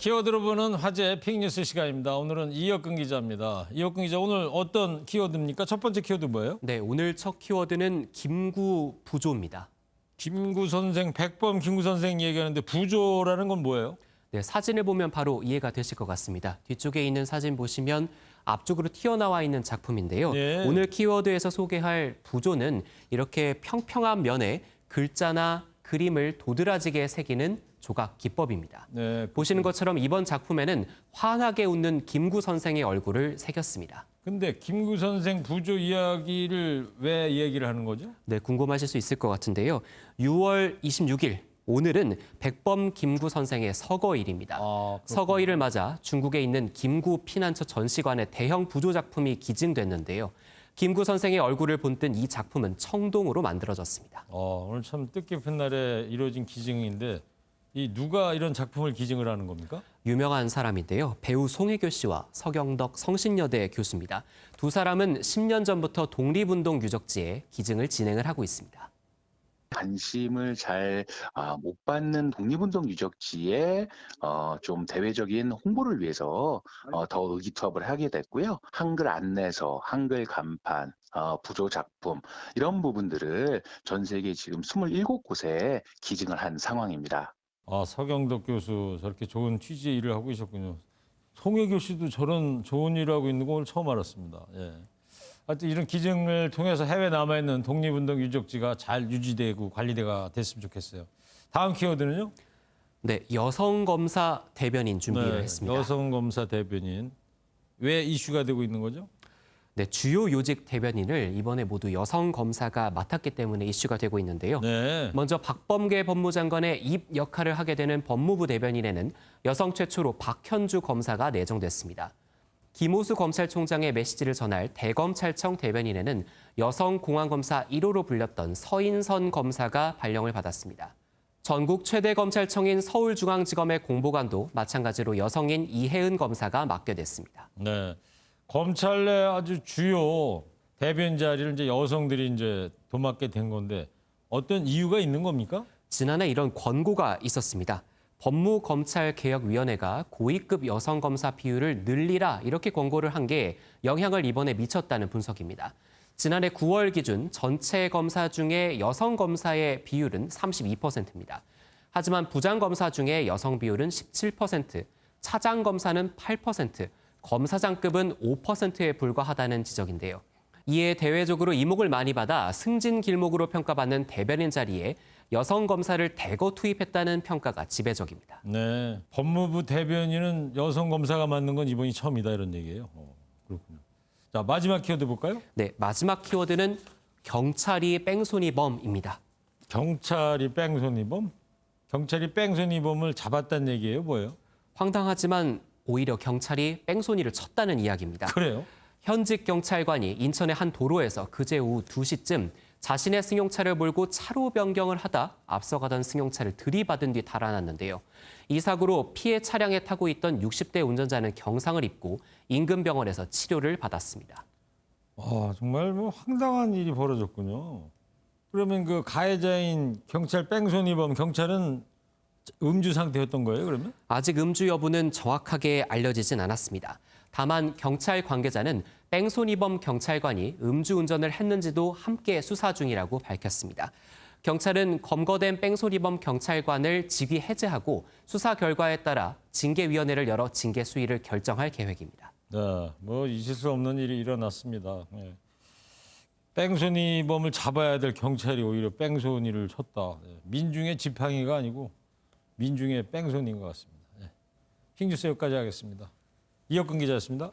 키워드로 보는 화제 픽뉴스 시간입니다. 오늘은 이혁근 기자입니다. 이혁근 기자 오늘 어떤 키워드입니까? 첫 번째 키워드 뭐예요? 네, 오늘 첫 키워드는 김구 부조입니다. 김구 선생, 백범 김구 선생 얘기하는데 부조라는 건 뭐예요? 네, 사진을 보면 바로 이해가 되실 것 같습니다. 뒤쪽에 있는 사진 보시면 앞쪽으로 튀어나와 있는 작품인데요. 네. 오늘 키워드에서 소개할 부조는 이렇게 평평한 면에 글자나 그림을 도드라지게 새기는 조각 기법입니다. 네. 보시는 것처럼 이번 작품에는 환하게 웃는 김구 선생의 얼굴을 새겼습니다. 근데 김구 선생 부조 이야기를 왜 얘기를 하는 거죠? 네, 궁금하실 수 있을 것 같은데요. 6월 26일 오늘은 백범 김구 선생의 서거일입니다. 아, 서거일을 맞아 중국에 있는 김구 피난처 전시관의 대형 부조 작품이 기증됐는데요. 김구 선생의 얼굴을 본뜬 이 작품은 청동으로 만들어졌습니다. 어, 오늘 참 뜻깊은 날에 이루어진 기증인데 이 누가 이런 작품을 기증을 하는 겁니까? 유명한 사람인데요. 배우 송혜교 씨와 서경덕 성신여대 교수입니다. 두 사람은 10년 전부터 독립운동 유적지에 기증을 진행을 하고 있습니다. 관심을 잘 아, 못 받는 독립운동 유적지에 어, 좀 대외적인 홍보를 위해서 어, 더 의기투합을 하게 됐고요. 한글 안내서, 한글 간판, 어, 부조 작품 이런 부분들을 전 세계 지금 27곳에 기증을 한 상황입니다. 아, 서경덕 교수 저렇게 좋은 취지의 일을 하고 계셨군요. 송혜교 씨도 저런 좋은 일을 하고 있는 거 오늘 처음 알았습니다. 예. 하여튼 이런 기증을 통해서 해외 남아있는 독립운동 유적지가 잘 유지되고 관리가 됐으면 좋겠어요. 다음 키워드는요? 네, 여성 검사 대변인 준비를 했습니다. 네, 여성 검사 대변인. 왜 이슈가 되고 있는 거죠? 네, 주요 요직 대변인을 이번에 모두 여성 검사가 맡았기 때문에 이슈가 되고 있는데요. 네. 먼저 박범계 법무장관의 입 역할을 하게 되는 법무부 대변인에는 여성 최초로 박현주 검사가 내정됐습니다. 김호수 검찰총장의 메시지를 전할 대검찰청 대변인에는 여성 공안검사 1호로 불렸던 서인선 검사가 발령을 받았습니다. 전국 최대 검찰청인 서울중앙지검의 공보관도 마찬가지로 여성인 이혜은 검사가 맡게 됐습니다. 네. 검찰 내 아주 주요 대변인 자리를 이제 여성들이 이제 도맡게 된 건데 어떤 이유가 있는 겁니까? 지난해 이런 권고가 있었습니다. 법무검찰개혁위원회가 고위급 여성 검사 비율을 늘리라 이렇게 권고를 한 게 영향을 이번에 미쳤다는 분석입니다. 지난해 9월 기준 전체 검사 중에 여성 검사의 비율은 32%입니다. 하지만 부장 검사 중에 여성 비율은 17%, 차장 검사는 8%, 검사장급은 5%에 불과하다는 지적인데요. 이에 대외적으로 이목을 많이 받아 승진 길목으로 평가받는 대변인 자리에 여성 검사를 대거 투입했다는 평가가 지배적입니다. 네. 법무부 대변인은 여성 검사가 맡는 건 이번이 처음이다 이런 얘기예요. 어, 그렇군요. 자, 마지막 키워드 볼까요? 네, 마지막 키워드는 경찰이 뺑소니범입니다. 경찰이 뺑소니범? 경찰이 뺑소니범을 잡았다는 얘기예요, 뭐예요? 황당하지만 오히려 경찰이 뺑소니를 쳤다는 이야기입니다. 그래요? 현직 경찰관이 인천의 한 도로에서 그제 오후 2시쯤 자신의 승용차를 몰고 차로 변경을 하다 앞서가던 승용차를 들이받은 뒤 달아났는데요. 이 사고로 피해 차량에 타고 있던 60대 운전자는 경상을 입고 인근 병원에서 치료를 받았습니다. 와, 정말 뭐 황당한 일이 벌어졌군요. 그러면 그 가해자인 경찰 뺑소니범 경찰은 음주 상태였던 거예요, 그러면? 아직 음주 여부는 정확하게 알려지진 않았습니다. 다만 경찰 관계자는 뺑소니범 경찰관이 음주운전을 했는지도 함께 수사 중이라고 밝혔습니다. 경찰은 검거된 뺑소니범 경찰관을 직위 해제하고 수사 결과에 따라 징계위원회를 열어 징계 수위를 결정할 계획입니다. 네, 뭐 있을 수 없는 일이 일어났습니다. 예. 뺑소니범을 잡아야 될 경찰이 오히려 뺑소니를 쳤다. 예. 민중의 지팡이가 아니고 민중의 뺑소니인 것 같습니다. 예. 킹뉴스 여기까지 하겠습니다. 이혁근 기자였습니다.